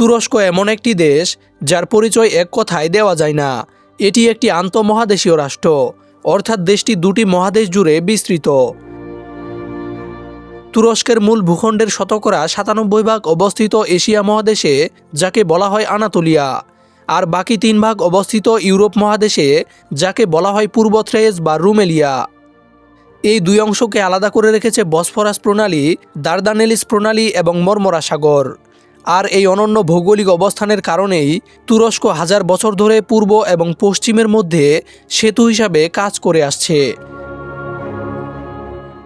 তুরস্ক এমন একটি দেশ যার পরিচয় এক কথায় দেওয়া যায় না। এটি একটি আন্তঃমহাদেশীয় রাষ্ট্র, অর্থাৎ দেশটি দুটি মহাদেশ জুড়ে বিস্তৃত। তুরস্কের মূল ভূখণ্ডের শতকরা সাতানব্বই ভাগ অবস্থিত এশিয়া মহাদেশে, যাকে বলা হয় আনাতোলিয়া, আর বাকি তিন ভাগ অবস্থিত ইউরোপ মহাদেশে, যাকে বলা হয় পূর্ব থ্রেস বা রুমেলিয়া। এই দুই অংশকে আলাদা করে রেখেছে বসফরাস প্রণালী, দারদানেলিস প্রণালী এবং মর্মরা সাগর আর এই অনন্য ভৌগোলিক অবস্থানের কারণেই তুরস্ক হাজার বছর ধরে পূর্ব এবং পশ্চিমের মধ্যে সেতু হিসাবে কাজ করে আসছে।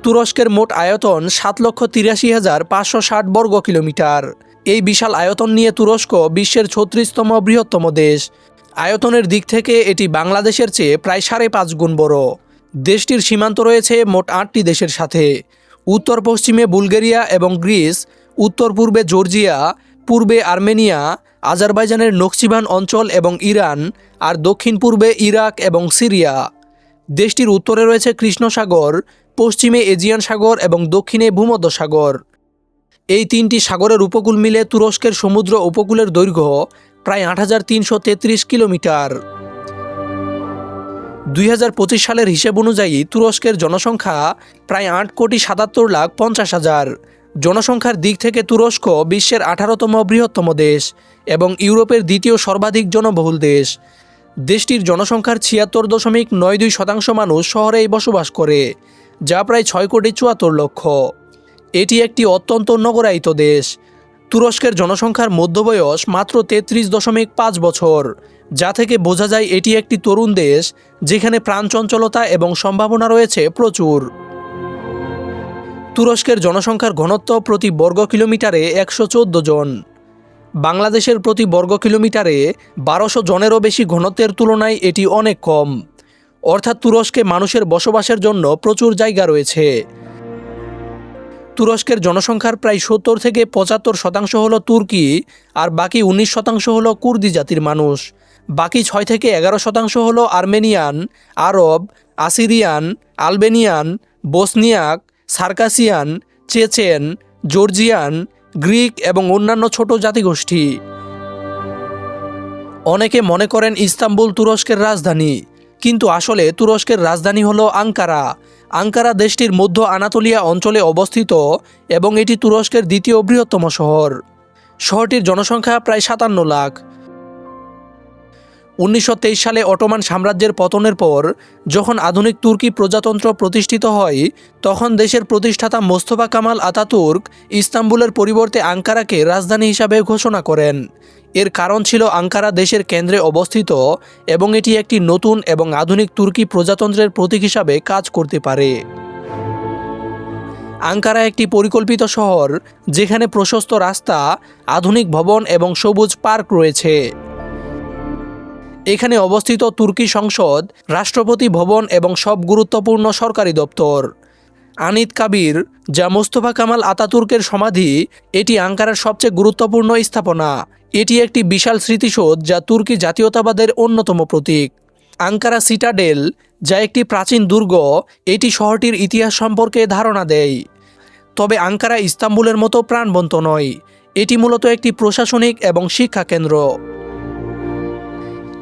তুরস্কের মোট আয়তন সাত লক্ষ তিরাশি হাজার পাঁচশো ষাট বর্গ কিলোমিটার। এই বিশাল আয়তন নিয়ে তুরস্ক বিশ্বের ছত্রিশতম বৃহত্তম দেশ। আয়তনের দিক থেকে এটি বাংলাদেশের চেয়ে প্রায় সাড়ে পাঁচ গুণ বড়। দেশটির সীমান্ত রয়েছে মোট আটটি দেশের সাথে। উত্তর পশ্চিমে বুলগেরিয়া এবং গ্রিস উত্তর পূর্বে জর্জিয়া, পূর্বে আর্মেনিয়া, আজারবাইজানের নকশিবান অঞ্চল এবং ইরান, আর দক্ষিণ পূর্বে ইরাক এবং সিরিয়া। দেশটির উত্তরে রয়েছে কৃষ্ণ সাগর পশ্চিমে এজিয়ান সাগর এবং দক্ষিণে ভূমধ্য সাগর এই তিনটি সাগরের উপকূল মিলে তুরস্কের সমুদ্র উপকূলের দৈর্ঘ্য প্রায় আট হাজার তিনশো তেত্রিশ কিলোমিটার। দুই হাজার পঁচিশ সালের হিসেব অনুযায়ী তুরস্কের জনসংখ্যা প্রায় আট কোটি সাতাত্তর লাখ পঞ্চাশ হাজার। জনসংখ্যার দিক থেকে তুরস্ক বিশ্বের আঠারোতম বৃহত্তম দেশ এবং ইউরোপের দ্বিতীয় সর্বাধিক জনবহুল দেশ। দেশটির জনসংখ্যার ছিয়াত্তর দশমিক নয় দুই শতাংশ মানুষ শহরেই বসবাস করে, যা প্রায় ছয় কোটি চুয়াত্তর লক্ষ। এটি একটি অত্যন্ত নগরায়িত দেশ। তুরস্কের জনসংখ্যার মধ্যবয়স মাত্র তেত্রিশ দশমিক পাঁচ বছর, যা থেকে বোঝা যায় এটি একটি তরুণ দেশ, যেখানে প্রাণচঞ্চলতা এবং সম্ভাবনা রয়েছে প্রচুর। তুরস্কের জনসংখ্যার ঘনত্ব প্রতি বর্গ কিলোমিটারে একশো চোদ্দ জন। বাংলাদেশের প্রতি বর্গ কিলোমিটারে বারোশো জনেরও বেশি ঘনত্বের তুলনায় এটি অনেক কম। অর্থাৎ তুরস্কে মানুষের বসবাসের জন্য প্রচুর জায়গা রয়েছে। তুরস্কের জনসংখ্যার প্রায় সত্তর থেকে পঁচাত্তর শতাংশ হলো তুর্কি, আর বাকি উনিশ শতাংশ হলো কুর্দি জাতির মানুষ। বাকি ছয় থেকে এগারো শতাংশ হলো Armenian, Arab, Assyrian, Albanian, Bosniak Circassian, Chechen, Georgian, Greek এবং অন্যান্য ছোট জাতিগোষ্ঠী। অনেকে মনে করেন ইস্তাম্বুল তুরস্কের রাজধানী, কিন্তু আসলে তুরস্কের রাজধানী হলো আঙ্কারা। আঙ্কারা দেশটির মধ্য আনাতোলিয়া অঞ্চলে অবস্থিত এবং এটি তুরস্কের দ্বিতীয় বৃহত্তম শহর। শহরটির জনসংখ্যা প্রায় সাতান্ন লাখ। উনিশশো তেইশ সালে অটোমান সাম্রাজ্যের পতনের পর, যখন আধুনিক তুর্কি প্রজাতন্ত্র প্রতিষ্ঠিত হয়, তখন দেশের প্রতিষ্ঠাতা মোস্তফা কামাল আতাতুর্ক ইস্তাম্বুলের পরিবর্তে আঙ্কারাকে রাজধানী হিসাবে ঘোষণা করেন। এর কারণ ছিল আঙ্কারা দেশের কেন্দ্রে অবস্থিত এবং এটি একটি নতুন এবং আধুনিক তুর্কি প্রজাতন্ত্রের প্রতীক হিসাবে কাজ করতে পারে। আঙ্কারা একটি পরিকল্পিত শহর, যেখানে প্রশস্ত রাস্তা, আধুনিক ভবন এবং সবুজ পার্ক রয়েছে। এখানে অবস্থিত তুর্কি সংসদ, রাষ্ট্রপতি ভবন এবং সব গুরুত্বপূর্ণ সরকারি দপ্তর। আনিত কাবির, যা মোস্তফা কামাল আতাতুর্কের সমাধি, এটি আঙ্কারার সবচেয়ে গুরুত্বপূর্ণ স্থাপনা। এটি একটি বিশাল স্মৃতিসৌধ যা তুর্কি জাতীয়তাবাদের অন্যতম প্রতীক। আঙ্কারা সিটাডেল, যা একটি প্রাচীন দুর্গ, এটি শহরটির ইতিহাস সম্পর্কে ধারণা দেয়। তবে আঙ্কারা ইস্তাম্বুলের মতো প্রাণবন্ত নয়। এটি মূলত একটি প্রশাসনিক এবং শিক্ষা কেন্দ্র।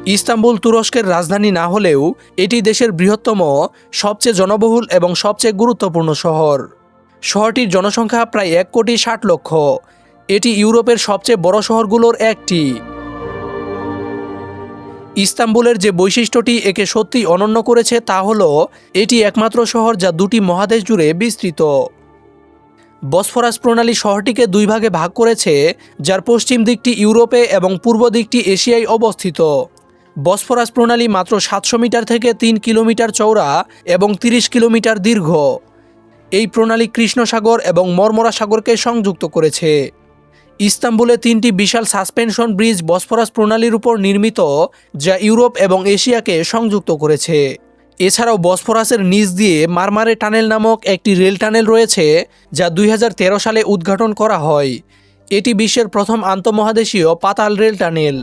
ইস্তাম্বুল তুরস্কের রাজধানী না হলেও এটি দেশের বৃহত্তম, সবচেয়ে জনবহুল এবং সবচেয়ে গুরুত্বপূর্ণ শহর। শহরটির জনসংখ্যা প্রায় এক কোটি ষাট লক্ষ। এটি ইউরোপের সবচেয়ে বড় শহরগুলোর একটি। ইস্তাম্বুলের যে বৈশিষ্ট্যটি একে সত্যি অনন্য করেছে তা হল, এটি একমাত্র শহর যা দুটি মহাদেশ জুড়ে বিস্তৃত। বসফরাস প্রণালী শহরটিকে দুই ভাগে ভাগ করেছে, যার পশ্চিম দিকটি ইউরোপে এবং পূর্ব দিকটি এশিয়ায় অবস্থিত। বসফরাস প্রণালী মাত্র সাতশো মিটার থেকে তিন কিলোমিটার চওড়া এবং তিরিশ কিলোমিটার দীর্ঘ। এই প্রণালী কৃষ্ণ সাগর এবং মর্মরা সাগরকে সংযুক্ত করেছে। ইস্তাম্বুলে তিনটি বিশাল সাসপেনশন ব্রিজ বসফরাস প্রণালীর উপর নির্মিত, যা ইউরোপ এবং এশিয়াকে সংযুক্ত করেছে। এছাড়াও বসফরাসের নিচ দিয়ে মারমারে টানেল নামক একটি রেল টানেল রয়েছে, যা দুই হাজার তেরো সালে উদ্ঘাটন করা হয়। এটি বিশ্বের প্রথম আন্তঃমহাদেশীয় পাতাল রেল টানেল।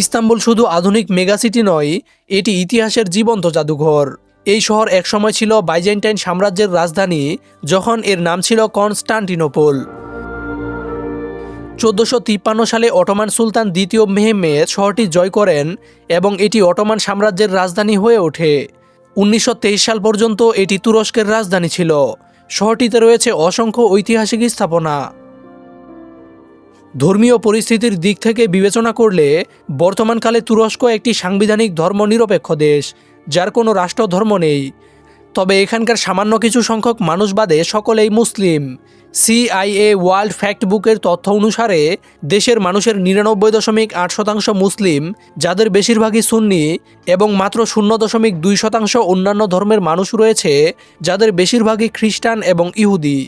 ইস্তাম্বুল শুধু আধুনিক মেগাসিটি নয়, এটি ইতিহাসের জীবন্ত জাদুঘর। এই শহর একসময় ছিল বাইজেন্টাইন সাম্রাজ্যের রাজধানী, যখন এর নাম ছিল কনস্টান্টিনোপল। চোদ্দোশো সালে অটোমান সুলতান দ্বিতীয় মেহমেদ শহরটি জয় করেন এবং এটি অটোমান সাম্রাজ্যের রাজধানী হয়ে ওঠে। উনিশশো তেইশ সাল পর্যন্ত এটি তুরস্কের রাজধানী ছিল। শহরটিতে রয়েছে অসংখ্য ঐতিহাসিক স্থাপনা। ধর্মীয় পরিস্থিতির দিক থেকে বিবেচনা করলে বর্তমানকালে তুরস্ক একটি সাংবিধানিক ধর্মনিরপেক্ষ দেশ, যার কোনো রাষ্ট্রধর্ম নেই। তবে এখানকার সামান্য কিছু সংখ্যক মানুষ বাদে সকলেই মুসলিম। সিআইএ ওয়ার্ল্ড ফ্যাক্ট বুকের তথ্য অনুসারে, দেশের মানুষের নিরানব্বই দশমিক আট শতাংশ মুসলিম, যাদের বেশিরভাগই সুন্নি এবং মাত্র শূন্য দশমিক দুই শতাংশ অন্যান্য ধর্মের মানুষ রয়েছে, যাদের বেশিরভাগই খ্রিস্টান এবং ইহুদি।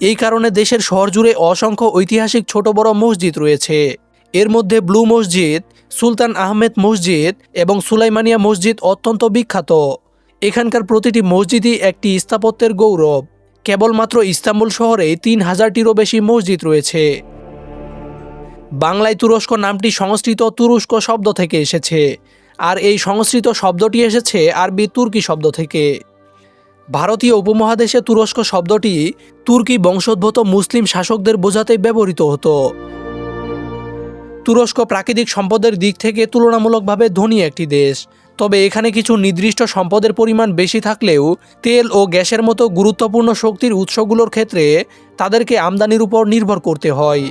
এই কারণে দেশের শহর জুড়ে অসংখ্য ঐতিহাসিক ছোট বড় মসজিদ রয়েছে। এর মধ্যে ব্লু মসজিদ, সুলতান আহমেদ মসজিদ এবং সুলাইমানিয়া মসজিদ অত্যন্ত বিখ্যাত। এখানকার প্রতিটি মসজিদই একটি স্থাপত্যের গৌরব। কেবলমাত্র ইস্তাম্বুল শহরে তিন হাজারটিরও বেশি মসজিদ রয়েছে। বাংলায় তুরস্ক নামটি সংস্কৃত তুরস্ক শব্দ থেকে এসেছে। আর এই সংস্কৃত শব্দটি এসেছে আরবি তুর্কি শব্দ থেকে। ভারতীয় উপমহাদেশে তুরস্ক শব্দটি তুর্কি বংশোদ্ভূত মুসলিম শাসকদের বোঝাতে ব্যবহৃত হতো। তুরস্ক প্রাকৃতিক সম্পদের দিক থেকে তুলনামূলকভাবে ধনী একটি দেশ। তবে এখানে কিছু নির্দিষ্ট সম্পদের পরিমাণ বেশি থাকলেও তেল ও গ্যাসের মতো গুরুত্বপূর্ণ শক্তির উৎসগুলোর ক্ষেত্রে তাদেরকে আমদানির উপর নির্ভর করতে হয়।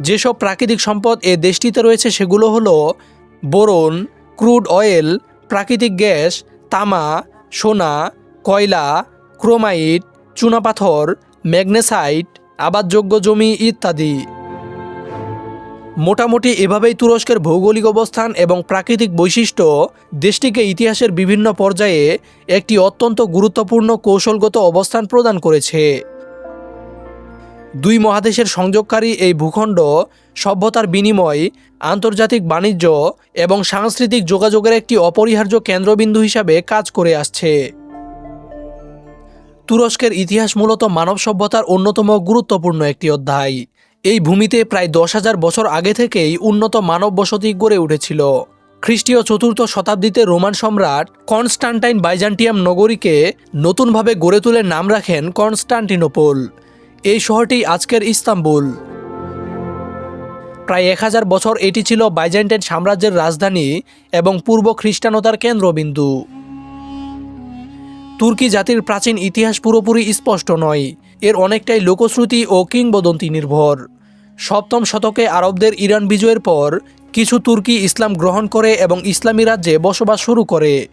যেসব প্রাকৃতিক সম্পদ এ দেশটিতে রয়েছে সেগুলো হলো বোরন, ক্রুড অয়েল, প্রাকৃতিক গ্যাস, তামা সোনা, কয়লা, ক্রোমাইট, চুনাপাথর, ম্যাগনেসাইট, আবাদযোগ্য জমি ইত্যাদি। মোটামুটি এভাবেই তুরস্কের ভৌগোলিক অবস্থান এবং প্রাকৃতিক বৈশিষ্ট্য দেশটিকে ইতিহাসের বিভিন্ন পর্যায়ে একটি অত্যন্ত গুরুত্বপূর্ণ কৌশলগত অবস্থান প্রদান করেছে। দুই মহাদেশের সংযোগকারী এই ভূখণ্ড সভ্যতার বিনিময়, আন্তর্জাতিক বাণিজ্য এবং সাংস্কৃতিক যোগাযোগের একটি অপরিহার্য কেন্দ্রবিন্দু হিসাবে কাজ করে আসছে। তুরস্কের ইতিহাস মূলত মানব সভ্যতার অন্যতম গুরুত্বপূর্ণ একটি অধ্যায়। এই ভূমিতে প্রায় দশ হাজার বছর আগে থেকেই উন্নত মানব বসতি গড়ে উঠেছিল। খ্রিস্টীয় চতুর্থ শতাব্দীতে রোমান সম্রাট কনস্টান্টাইন বাইজান্টিয়াম নগরীকে নতুনভাবে গড়ে তুলে নাম রাখেন কনস্টান্টিনোপল। এই শহরটি আজকের ইস্তাম্বুল। প্রায় এক হাজার বছর এটি ছিল বাইজেন্টাইন সাম্রাজ্যের রাজধানী এবং পূর্ব খ্রিস্টানতার কেন্দ্রবিন্দু। তুর্কি জাতির প্রাচীন ইতিহাস পুরোপুরি স্পষ্ট নয়। এর অনেকটাই লোকশ্রুতি ও কিংবদন্তি নির্ভর। সপ্তম শতকে আরবদের ইরান বিজয়ের পর কিছু তুর্কি ইসলাম গ্রহণ করে এবং ইসলামী রাজ্যে বসবাস শুরু করে।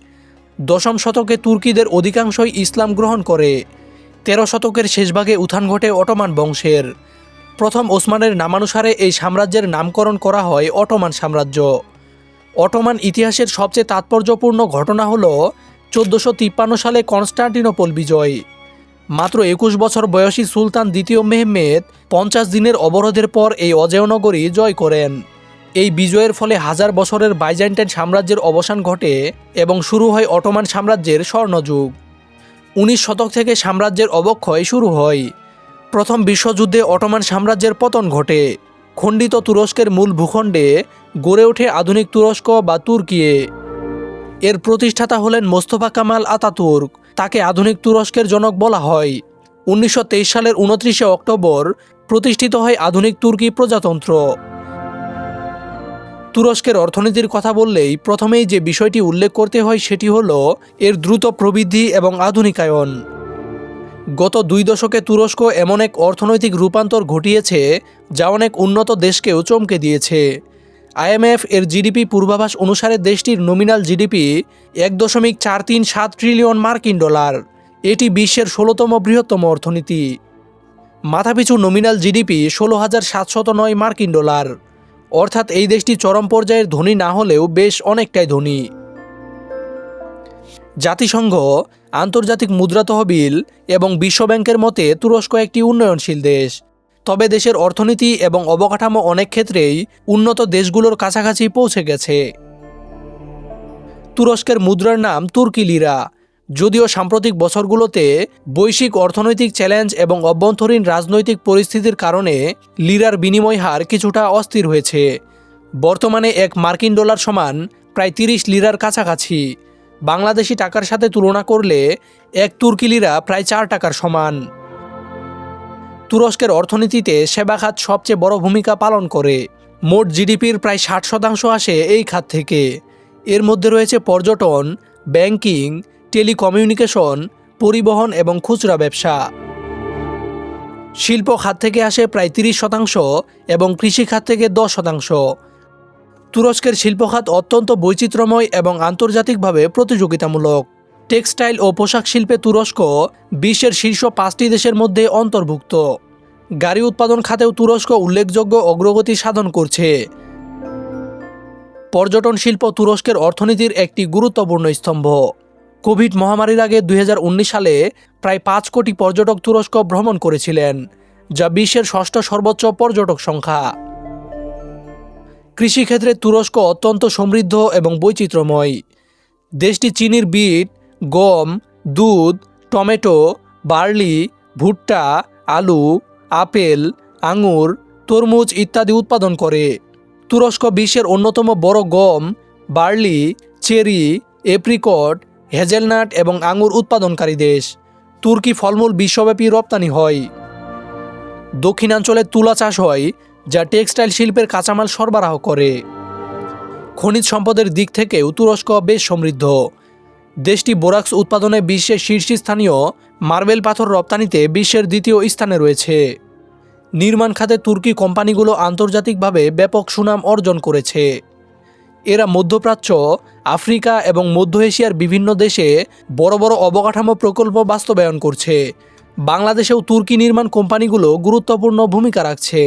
দশম শতকে তুর্কিদের অধিকাংশই ইসলাম গ্রহণ করে। তেরো শতকের শেষভাগে উত্থান ঘটে অটোমান বংশের। প্রথম ওসমানের নামানুসারে এই সাম্রাজ্যের নামকরণ করা হয় অটোমান সাম্রাজ্য। অটোমান ইতিহাসের সবচেয়ে তাৎপর্যপূর্ণ ঘটনা হল চোদ্দোশো তিপ্পান্ন সালে কনস্টান্টিনোপল বিজয়। মাত্র একুশ বছর বয়সী সুলতান দ্বিতীয় মেহমেদ পঞ্চাশ দিনের অবরোধের পর এই অজেয় নগরী জয় করেন। এই বিজয়ের ফলে হাজার বছরের বাইজেন্টাইন সাম্রাজ্যের অবসান ঘটে এবং শুরু হয় অটোমান সাম্রাজ্যের স্বর্ণযুগ। উনিশ শতক থেকে সাম্রাজ্যের অবক্ষয় শুরু হয়। প্রথম বিশ্বযুদ্ধে অটোমান সাম্রাজ্যের পতন ঘটে। খণ্ডিত তুরস্কের মূল ভূখণ্ডে গড়ে ওঠে আধুনিক তুরস্ক বা তুর্কিয়ে। এর প্রতিষ্ঠাতা হলেন মোস্তফা কামাল আতাতুর্ক। তাকে আধুনিক তুরস্কের জনক বলা হয়। উনিশশো তেইশ সালের উনত্রিশে অক্টোবর প্রতিষ্ঠিত হয় আধুনিক তুর্কি প্রজাতন্ত্র। তুরস্কের অর্থনীতির কথা বললেই প্রথমেই যে বিষয়টি উল্লেখ করতে হয় সেটি হল, এর দ্রুত প্রবৃদ্ধি এবং আধুনিকায়ন। গত দুই দশকে তুরস্ক এমন এক অর্থনৈতিক রূপান্তর ঘটিয়েছে যা অনেক উন্নত দেশকেও চমকে দিয়েছে। আইএমএফ এর জিডিপি পূর্বাভাস অনুসারে দেশটির নমিনাল জিডিপি এক দশমিক চার তিন সাত ট্রিলিয়ন মার্কিন ডলার। এটি বিশ্বের ষোলোতম বৃহত্তম অর্থনীতি। মাথাপিছু নমিনাল জিডিপি ষোলো হাজার সাতশত নয় মার্কিন ডলার। অর্থাৎ এই দেশটি চরম পর্যায়ের ধনী না হলেও বেশ অনেকটাই ধনী। জাতিসংঘ আন্তর্জাতিক মুদ্রা তহবিল এবং বিশ্বব্যাংকের মতে তুরস্ক একটি উন্নয়নশীল দেশ। তবে দেশের অর্থনীতি এবং অবকাঠামো অনেক ক্ষেত্রেই উন্নত দেশগুলোর কাছাকাছি পৌঁছে গেছে। তুরস্কের মুদ্রার নাম তুর্কি লিরা, যদিও সাম্প্রতিক বছরগুলোতে বৈশ্বিক অর্থনৈতিক চ্যালেঞ্জ এবং অভ্যন্তরীণ রাজনৈতিক পরিস্থিতির কারণে লিরার বিনিময় হার কিছুটা অস্থির হয়েছে। বর্তমানে এক মার্কিন ডলার সমান প্রায় তিরিশ লিরার কাছাকাছি। বাংলাদেশি টাকার সাথে তুলনা করলে এক তুর্কি লিরা প্রায় চার টাকার সমান। তুরস্কের অর্থনীতিতে সেবা খাত সবচেয়ে বড় ভূমিকা পালন করে। মোট জিডিপির প্রায় ষাট শতাংশ আসে এই খাত থেকে। এর মধ্যে রয়েছে পর্যটন, ব্যাংকিং, টেলিকমিউনিকেশন, পরিবহন এবং খুচরা ব্যবসা। শিল্প খাত থেকে আসে প্রায় তিরিশ শতাংশ এবং কৃষি খাত থেকে দশ শতাংশ। তুরস্কের শিল্প খাত অত্যন্ত বৈচিত্র্যময় এবং আন্তর্জাতিকভাবে প্রতিযোগিতামূলক। টেক্সটাইল ও পোশাক শিল্পে তুরস্ক বিশ্বের শীর্ষ পাঁচটি দেশের মধ্যে অন্তর্ভুক্ত। গাড়ি উৎপাদন খাতেও তুরস্ক উল্লেখযোগ্য অগ্রগতি সাধন করছে। পর্যটন শিল্প তুরস্কের অর্থনীতির একটি গুরুত্বপূর্ণ স্তম্ভ। কোভিড মহামারীর আগে দুই হাজার উনিশ সালে প্রায় পাঁচ কোটি পর্যটক তুরস্ক ভ্রমণ করেছিলেন, যা বিশ্বের ষষ্ঠ সর্বোচ্চ পর্যটক সংখ্যা। কৃষিক্ষেত্রে তুরস্ক অত্যন্ত সমৃদ্ধ এবং বৈচিত্র্যময়। দেশটি চিনির বিট, গম, দুধ, টমেটো, বার্লি, ভুট্টা, আলু, আপেল, আঙুর, তরমুজ ইত্যাদি উৎপাদন করে। তুরস্ক বিশ্বের অন্যতম বড় গম, বার্লি, চেরি, এপ্রিকট, হেজেলনাট এবং আঙুর উৎপাদনকারী দেশ। তুর্কি ফলমূল বিশ্বব্যাপী রপ্তানি হয়। দক্ষিণাঞ্চলে তুলা চাষ হয়। যা টেক্সটাইল শিল্পের কাঁচামাল সরবরাহ করে। খনিজ সম্পদের দিক থেকেও তুরস্ক বেশ সমৃদ্ধ। দেশটি বোরাক্স উৎপাদনে বিশ্বের শীর্ষস্থানীয় মার্বেল পাথর রপ্তানিতে বিশ্বের দ্বিতীয় স্থানে রয়েছে। নির্মাণ খাতে তুর্কি কোম্পানিগুলো আন্তর্জাতিকভাবে ব্যাপক সুনাম অর্জন করেছে। এরা মধ্যপ্রাচ্য, আফ্রিকা এবং মধ্য এশিয়ার বিভিন্ন দেশে বড় বড় অবকাঠামো প্রকল্প বাস্তবায়ন করছে। বাংলাদেশেও তুর্কি নির্মাণ কোম্পানিগুলো গুরুত্বপূর্ণ ভূমিকা রাখছে।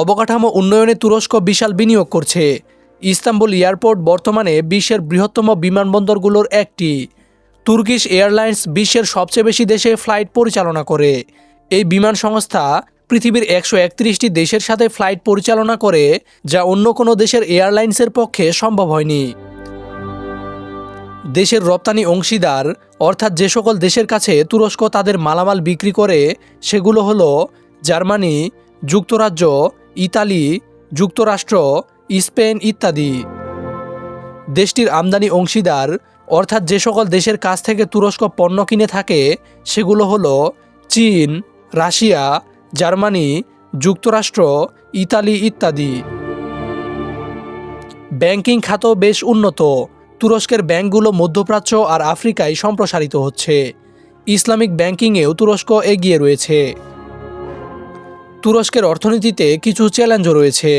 অবকাঠামো উন্নয়নে তুরস্ক বিশাল বিনিয়োগ করছে। ইস্তাম্বুল এয়ারপোর্ট বর্তমানে বিশ্বের বৃহত্তম বিমানবন্দরগুলোর একটি। তুর্কিশ এয়ারলাইন্স বিশ্বের সবচেয়ে বেশি দেশে ফ্লাইট পরিচালনা করে। এই বিমান সংস্থা পৃথিবীর একশো একত্রিশটি দেশের সাথে ফ্লাইট পরিচালনা করে, যা অন্য কোনো দেশের এয়ারলাইন্সের পক্ষে সম্ভব হয়নি। দেশের রপ্তানি অংশীদার, অর্থাৎ যে সকল দেশের কাছে তুরস্ক তাদের মালামাল বিক্রি করে, সেগুলো হলো জার্মানি, যুক্তরাজ্য ইতালি, যুক্তরাষ্ট্র, স্পেন ইত্যাদি। দেশটির আমদানি অংশীদার, অর্থাৎ যে সকল দেশের কাছ থেকে তুরস্ক পণ্য কিনে থাকে, সেগুলো হলো চীন, রাশিয়া, জার্মানি, যুক্তরাষ্ট্র, ইতালি ইত্যাদি। ব্যাংকিং খাত বেশ উন্নত। তুরস্কের ব্যাংকগুলো মধ্যপ্রাচ্য আর আফ্রিকায় সম্প্রসারিত হচ্ছে। ইসলামিক ব্যাংকিংয়েও তুরস্ক এগিয়ে রয়েছে। তুরস্কের অর্থনীতিতে কিছু চ্যালেঞ্জও রয়েছে।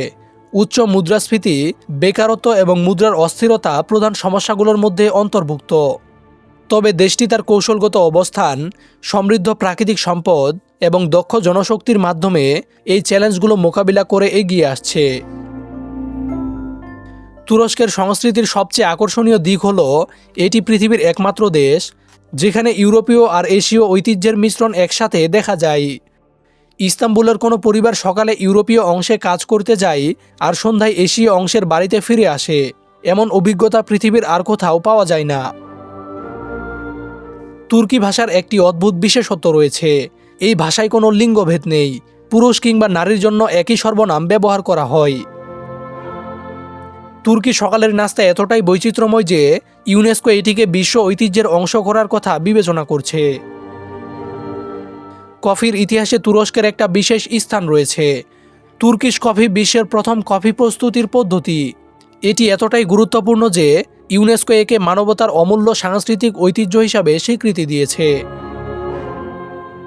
উচ্চ মুদ্রাস্ফীতি, বেকারত্ব এবং মুদ্রার অস্থিরতা প্রধান সমস্যাগুলোর মধ্যে অন্তর্ভুক্ত। তবে দেশটি তার কৌশলগত অবস্থান, সমৃদ্ধ প্রাকৃতিক সম্পদ এবং দক্ষ জনশক্তির মাধ্যমে এই চ্যালেঞ্জগুলো মোকাবিলা করে এগিয়ে আসছে। তুরস্কের সংস্কৃতির সবচেয়ে আকর্ষণীয় দিক হল, এটি পৃথিবীর একমাত্র দেশ, যেখানে ইউরোপীয় আর এশীয় ঐতিহ্যের মিশ্রণ একসাথে দেখা যায়। ইস্তাম্বুলের কোনো পরিবার সকালে ইউরোপীয় অংশে কাজ করতে যায় আর সন্ধ্যায় এশীয় অংশের বাড়িতে ফিরে আসে। এমন অভিজ্ঞতা পৃথিবীর আর কোথাও পাওয়া যায় না। তুর্কি ভাষার একটি অদ্ভুত বিশেষত্ব রয়েছে। এই ভাষায় কোনো লিঙ্গভেদ নেই। পুরুষ কিংবা নারীর জন্য একই সর্বনাম ব্যবহার করা হয়। তুর্কি সকালের নাস্তা এতটাই বৈচিত্র্যময় যে ইউনেস্কো এটিকে বিশ্ব ঐতিহ্যের অংশ করার কথা বিবেচনা করছে। কফির ইতিহাসে তুরস্কের একটা বিশেষ স্থান রয়েছে। তুর্কিশ কফি বিশ্বের প্রথম কফি প্রস্তুতির পদ্ধতি। এটি এতটাই গুরুত্বপূর্ণ যে ইউনেস্কো একে মানবতার অমূল্য সাংস্কৃতিক ঐতিহ্য হিসাবে স্বীকৃতি দিয়েছে।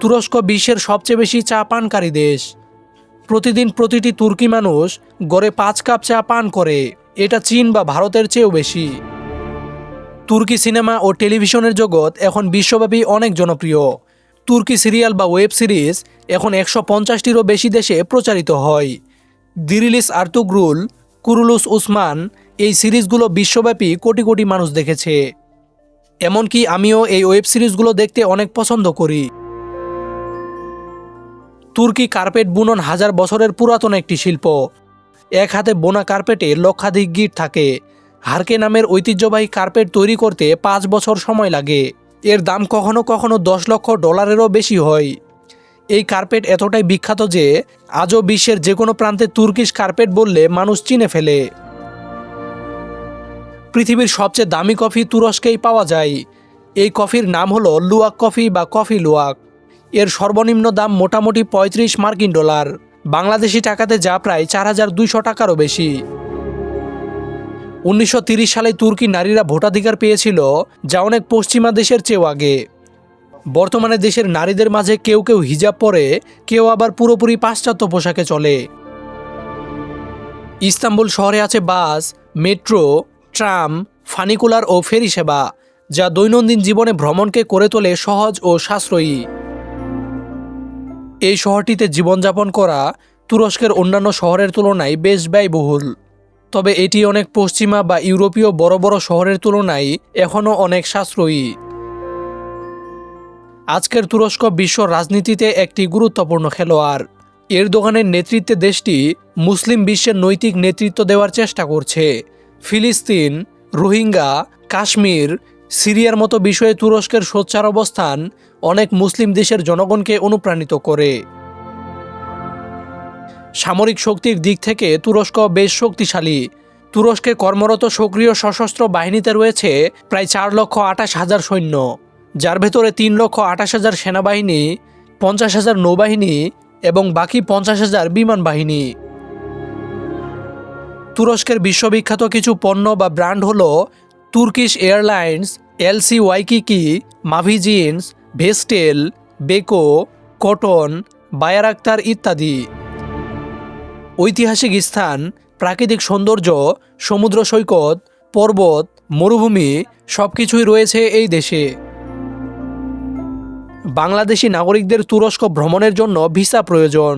তুরস্ক বিশ্বের সবচেয়ে বেশি চা পানকারী দেশ। প্রতিদিন প্রতিটি তুর্কি মানুষ গড়ে পাঁচ কাপ চা পান করে, এটা চীন বা ভারতের চেয়েও বেশি। তুর্কি সিনেমা ও টেলিভিশনের জগৎ এখন বিশ্বব্যাপী অনেক জনপ্রিয়। তুর্কি সিরিয়াল বা ওয়েব সিরিজ এখন একশো পঞ্চাশটিরও বেশি দেশে প্রচারিত হয়। দিরিলিস আর্তুগ্রুল, কুরুলুস উসমান এই সিরিজগুলো বিশ্বব্যাপী কোটি কোটি মানুষ দেখেছে। এমনকি আমিও এই ওয়েব সিরিজগুলো দেখতে অনেক পছন্দ করি। তুর্কি কার্পেট বুনন হাজার বছরের পুরাতন একটি শিল্প। এক হাতে বোনা কার্পেটে লক্ষাধিক গিট থাকে। হারকে নামের ঐতিহ্যবাহী কার্পেট তৈরি করতে পাঁচ বছর সময় লাগে। এর দাম কখনো কখনো দশ লক্ষ ডলারেরও বেশি হয়। এই কার্পেট এতটাই বিখ্যাত যে আজও বিশ্বের যে কোনো প্রান্তে তুর্কিশ কার্পেট বললে মানুষ চিনে ফেলে। পৃথিবীর সবচেয়ে দামি কফি তুরস্কেই পাওয়া যায়। এই কফির নাম হলো লুয়াক কফি বা কফি লুয়াক। এর সর্বনিম্ন দাম মোটামুটি পঁয়ত্রিশ মার্কিন ডলার। বাংলাদেশি টাকাতে যা প্রায় চার হাজার দুইশো টাকারও বেশি। উনিশশো সালে তুর্কি নারীরা ভোটাধিকার পেয়েছিল, যা অনেক পশ্চিমা দেশের চেয়েও আগে। বর্তমানে দেশের নারীদের মাঝে কেউ কেউ হিজাব পরে, কেউ আবার পুরোপুরি পাশ্চাত্য পোশাকে চলে। ইস্তাম্বুল শহরে আছে বাস, মেট্রো, ট্রাম, ফানিকুলার ও ফেরি সেবা, যা দৈনন্দিন জীবনে ভ্রমণকে করে তোলে সহজ ও সাশ্রয়ী। এই শহরটিতে জীবনযাপন করা তুরস্কের অন্যান্য শহরের তুলনায় বেশ ব্যয়বহুল। তবে এটি অনেক পশ্চিমা বা ইউরোপীয় বড় বড় শহরের তুলনায় এখনও অনেক সাশ্রয়ী। আজকের তুরস্ক বিশ্ব রাজনীতিতে একটি গুরুত্বপূর্ণ খেলোয়াড়। এর দোকানের নেতৃত্বে দেশটি মুসলিম বিশ্বের নৈতিক নেতৃত্ব দেওয়ার চেষ্টা করছে। ফিলিস্তিন, রোহিঙ্গা, কাশ্মীর, সিরিয়ার মতো বিষয়ে তুরস্কের সোচ্চার অবস্থান অনেক মুসলিম দেশের জনগণকে অনুপ্রাণিত করে। সামরিক শক্তির দিক থেকে তুরস্ক বেশ শক্তিশালী। তুরস্কে কর্মরত সক্রিয় সশস্ত্র বাহিনীতে রয়েছে প্রায় চার লক্ষ আঠাশ হাজার সৈন্য, যার ভেতরে তিন লক্ষ আঠাশ হাজার সেনাবাহিনী, পঞ্চাশ হাজার নৌবাহিনী এবং বাকি পঞ্চাশ হাজার বিমান বাহিনী। তুরস্কের বিশ্ববিখ্যাত কিছু পণ্য বা ব্র্যান্ড হল Turkish Airlines, LC Waikiki, Mavi Jeans, Vestel, Beko, Koton, Bayraktar ইত্যাদি। ঐতিহাসিক স্থান, প্রাকৃতিক সৌন্দর্য, সমুদ্র সৈকত, পর্বত, মরুভূমি সব কিছুই রয়েছে এই দেশে। বাংলাদেশি নাগরিকদের তুরস্ক ভ্রমণের জন্য ভিসা প্রয়োজন।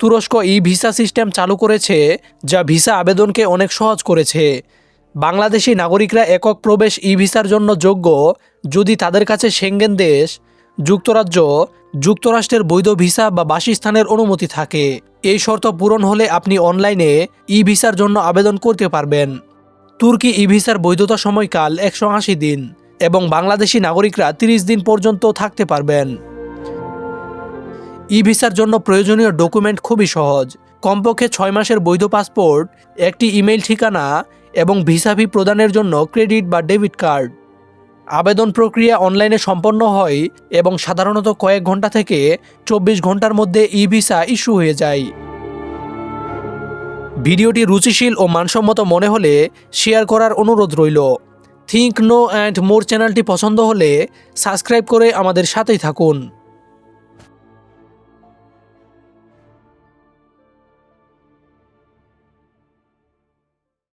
তুরস্ক ই ভিসা সিস্টেম চালু করেছে, যা ভিসা আবেদনকে অনেক সহজ করেছে। বাংলাদেশি নাগরিকরা একক প্রবেশ ই ভিসার জন্য যোগ্য, যদি তাদের কাছে সেঙ্গেন দেশ যুক্তরাজ্য, যুক্তরাষ্ট্রের বৈধ ভিসা বা বাসস্থানের অনুমতি থাকে। এই শর্ত পূরণ হলে আপনি অনলাইনে ই ভিসার জন্য আবেদন করতে পারবেন। তুর্কি ই ভিসার বৈধতা সময়কাল একশো আশি দিন এবং বাংলাদেশি নাগরিকরা তিরিশ দিন পর্যন্ত থাকতে পারবেন। ই ভিসার জন্য প্রয়োজনীয় ডকুমেন্ট খুবই সহজ। কমপক্ষে ছয় মাসের বৈধ পাসপোর্ট, একটি ইমেইল ঠিকানা এবং ভিসা ফি প্রদানের জন্য ক্রেডিট বা ডেবিট কার্ড। আবেদন প্রক্রিয়া অনলাইনে সম্পন্ন হয় এবং সাধারণত কয়েক ঘণ্টা থেকে চব্বিশ ঘণ্টার মধ্যে ই ভিসা ইস্যু হয়ে যায়। ভিডিওটি রুচিশীল ও মানসম্মত মনে হলে শেয়ার করার অনুরোধ রইল। থিঙ্ক নো অ্যান্ড মোর চ্যানেলটি পছন্দ হলে সাবস্ক্রাইব করে আমাদের সাথেই থাকুন।